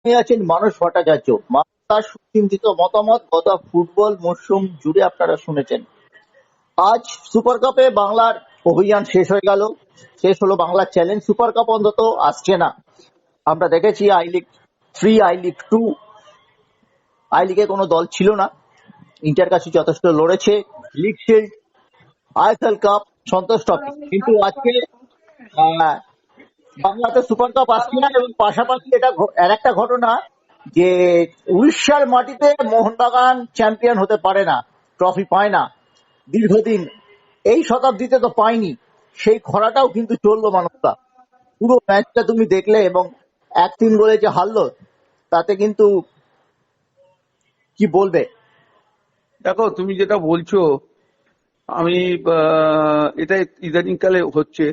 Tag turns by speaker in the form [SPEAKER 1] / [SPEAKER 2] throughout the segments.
[SPEAKER 1] আপনি আছেন মানস ভট্টাচার্য। তার সুচিন্তিত মতামত গত ফুটবল মরশুম জুড়ে আপনারা শুনেছেন। আজ সুপার কাপে বাংলার অভিযান শেষ হয়ে গেল। শেষ হলো বাংলার চ্যালেঞ্জ সুপার কাপ অন্তত আসছে না। আমরা দেখেছি I league three I league two I লিগে কোনো দল ছিল না। ইন্টার কাছে যথেষ্ট লড়েছে। League shield I S L cup Santosh কিন্তু আজকে আহ, বাংলাতে সুপার কাপ আসছে না, এবং পাশাপাশি এটা আর একটা ঘটনা যে উড়িষ্যার মাটিতে মোহনবাগান চ্যাম্পিয়ন হতে পারে না, ট্রফি পায় না, দীর্ঘদিন। এই শতাব্দীতে তো পায়নি সেই খরাটাও কিন্তু চলল মানুষটা পুরো ম্যাচটা তুমি দেখলে এবং এক তিন গোলে যে হারলো, তাতে কিন্তু কি বলবে?
[SPEAKER 2] দেখো, তুমি যেটা বলছো, আমি এটা ইদানিং কালে হচ্ছে।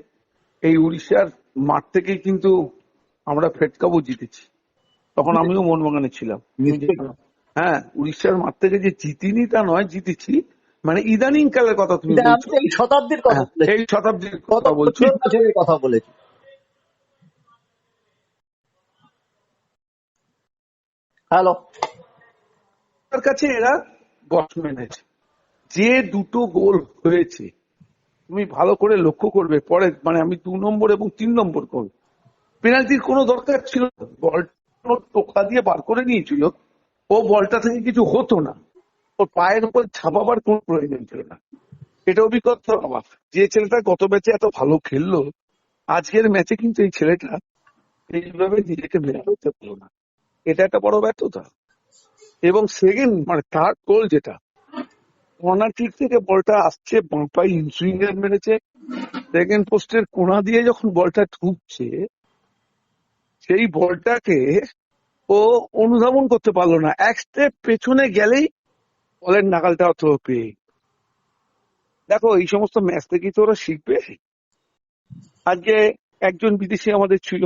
[SPEAKER 2] এই উড়িষ্যার মাঠ থেকেই কিন্তু আমরা ফেড কাপও জিতেছি। তখন আমিও মোহনবাগানে ছিলাম। হ্যাঁ উড়িষ্যার মাঠ থেকে যে জিতিনি তা নয় জিতেছি। মানে ইদানিং কালের কথা তুমি বলছো।
[SPEAKER 1] এই শতাব্দীর কথা
[SPEAKER 2] হ্যাঁ, এই শতাব্দীর কথা বলছি।
[SPEAKER 1] কথা বলেছি। হ্যালো।
[SPEAKER 2] তার কাছে এরা বস মেনেছে যে দুটো গোল হয়েছে তুমি ভালো করে লক্ষ্য করবে, পরে মানে আমি দু নম্বর এবং তিন নম্বর গোল পেনাল্টির কোনো দরকার ছিল। বল টোকা দিয়ে বার করে নিয়েছিল। ও বলটা থেকে কিছু হতো না। ওর পায়ের উপর ছাপাবার কোনো প্রয়োজন ছিল না। এটা অভিজ্ঞতা আমার। যে ছেলেটা গত ম্যাচে এত ভালো খেললো, আজকের ম্যাচে কিন্তু এই ছেলেটা এইভাবে নিজেকে মেরে করতে পারল না। এটা একটা বড় ব্যর্থতা। এবং সেকেন্ড মানে থার্ড গোল যেটা কর্নার কিক থেকে বলটা আসছে বাঁ পায়ে ইনসুইঙ্গার মেরেছে সেকেন্ড পোস্টের কোনা দিয়ে যখন বলটা ঢুকছে, সেই বলটাকে ও অনুধাবন করতে পারল না। এক স্টেপ পেছনে গেলেই বলের নাগালটা অত পেয়ে। দেখো, এই সমস্ত ম্যাচ থেকেই তো ওরা শিখবে। আজকে একজন বিদেশি আমাদের ছিল।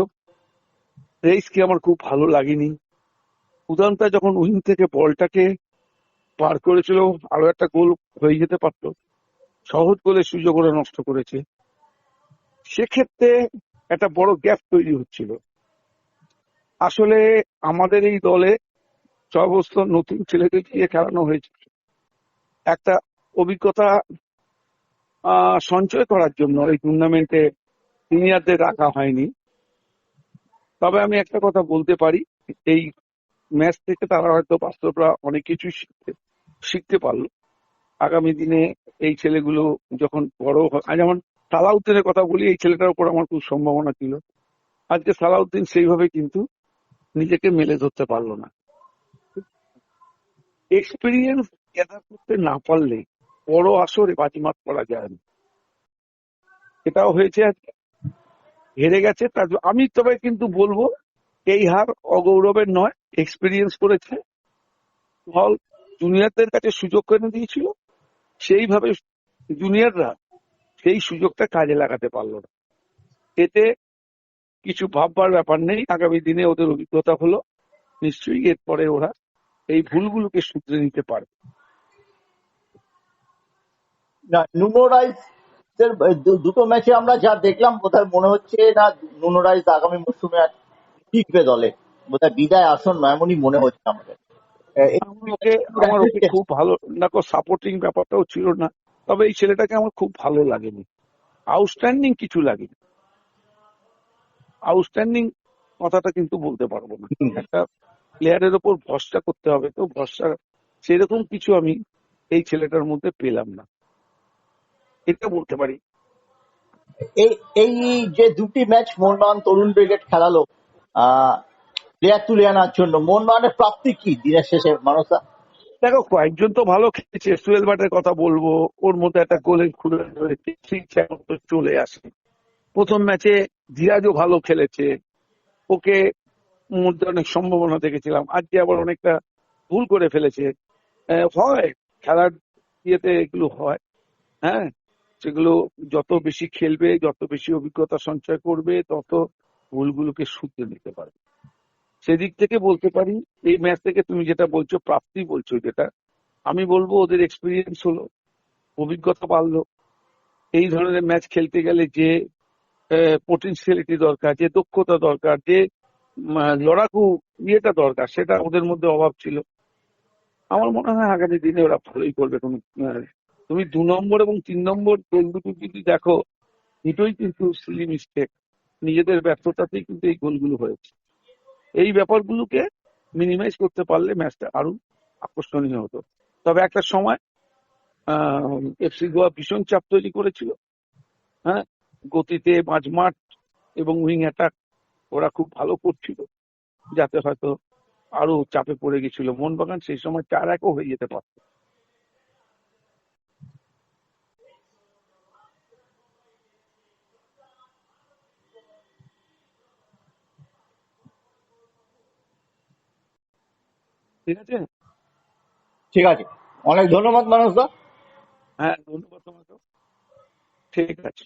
[SPEAKER 2] রেইসকে আমার খুব ভালো লাগেনি। উদাহরণটা যখন উইং থেকে বলটাকে পার করেছিল, আরও একটা গোল হয়ে যেতে পারতো। সহজ গোলের সুযোগ ওরা নষ্ট করেছে। সেক্ষেত্রে একটা বড় গ্যাপ তৈরি হচ্ছিল। আসলে আমাদের এই দলে সমস্ত নতুন ছেলেকে দিয়ে খেলানো হয়েছে। একটা অভিজ্ঞতা সঞ্চয় করার জন্য এই টুর্নামেন্টে সিনিয়রদের রাখা হয়নি। তবে আমি একটা কথা বলতে পারি, এই ম্যাচ থেকে তারা হয়তো বাস্তবরা অনেক কিছু শিখতে শিখতে পারল। আগামী দিনে এই ছেলেগুলো যখন বড় হয় যেমন সালাউদ্দিনের কথা বলি, এই ছেলেটার উপর আমার খুব সম্ভাবনা ছিল। আজকে সালাউদ্দিন সেইভাবে কিন্তু নিজেকে মেলে ধরতে পারল না। এক্সপিরিয়েন্স গ্যাদার করতে না পারলে বড় আসরে বাজিমাত করা যায় না। এটাও হয়েছে আজকে। হেরে গেছে, তার আমি তবে কিন্তু বলব, এই হার অগৌরবের নয় এক্সপিরিয়েন্স করেছে। জুনিয়রদের কাছে সুযোগ করে দিয়েছিল, সেইভাবে জুনিয়ররা সেই সুযোগটা কাজে লাগাতে পারল না। এতে কিছু ভাববার ব্যাপার নেই, আগামী দিনে ওদের অভিজ্ঞতা হলো, নিশ্চয়ই এরপরে ওরা এই ভুলগুলোকে শুধরে নিতে পারবে।
[SPEAKER 1] না নুনো রাইস এর দু- দুটো ম্যাচে আমরা যা দেখলাম, বোধহয় মনে হচ্ছে না নুনো রাইস আগামী আর টিকবে দলে। বোধহয় বিদায় আসন এমনই মনে হচ্ছে আমাদের।
[SPEAKER 2] আমার ওকে খুব ভালো দেখো সাপোর্টিং ব্যাপারটাও ছিল না। তবে এই ছেলেটাকে আমার খুব ভালো লাগেনি। আউটস্ট্যান্ডিং কিছু লাগেনি। আউটস্ট্যান্ডিং কথাটা কিন্তু বলতে পারব না। একটা প্লেয়ারের ওপর ভরসা করতে হবে তো ভরসা সেরকম কিছু আমি এই ছেলেটার মধ্যে পেলাম না। এটা বলতে পারি।
[SPEAKER 1] এই এই যে দুটি ম্যাচ মোহনবাগান তরুণ ব্রিগেড খেলালো প্লেয়ার তুলে আনার জন্য। মোহনবাগানের প্রাপ্তি কি দিনের শেষে মানুষরা
[SPEAKER 2] দেখো, কয়েকজন তো ভালো খেলেছে। সুয়েল বাটের কথা বলব। ওর মধ্যে একটা গোলের খুলে মতো চলে আসে। প্রথম ম্যাচে ধীরাজও ভালো খেলেছে। ওকে মধ্যে অনেক সম্ভাবনা দেখেছিলাম। আজকে আবার অনেকটা ভুল করে ফেলেছে। হয়, খেলার ইয়েতে এগুলো হয়। হ্যাঁ সেগুলো যত বেশি খেলবে, যত বেশি অভিজ্ঞতা সঞ্চয় করবে, তত ভুলগুলোকে শুধরে নিতে পারবে। সেদিক থেকে বলতে পারি, এই ম্যাচ থেকে তুমি যেটা বলছো, প্রাপ্তি বলছো যেটা, আমি বলব ওদের এক্সপিরিয়েন্স হলো, অভিজ্ঞতা বাড়লো। এই ধরনের ম্যাচ খেলতে গেলে যে পটেন্সিয়ালিটি দরকার, যে দক্ষতা দরকার, যে লড়াকু ইয়েটা দরকার, সেটা ওদের মধ্যে অভাব ছিল। আমার মনে হয় আগামী দিনে ওরা ভালোই করবে কোনো তুমি দু নম্বর এবং তিন নম্বর গোল দুটো যদি দেখো দুটোই কিন্তু সিলি মিস্টেক নিজেদের ব্যর্থতাতেই কিন্তু এই গোলগুলো হয়েছে। এই ব্যাপারগুলোকে মিনিমাইজ করতে পারলে ম্যাচটা আরও আকর্ষণীয় হতো। তবে একটা সময় এফসি গোয়া ভীষণ চাপ তৈরি করেছিল। হ্যাঁ গতিতে মাঝমাঠ এবং উইং অ্যাটাক ওরা খুব ভালো করছিল, যাতে হয়তো আরও চাপে পড়ে গেছিল। মোহনবাগান সেই সময় চার একও হয়ে যেতে পারত। ঠিক আছে?
[SPEAKER 1] ঠিক আছে। অনেক ধন্যবাদ মানুষ দা।
[SPEAKER 2] হ্যাঁ ধন্যবাদ তোমাকেও। ঠিক আছে।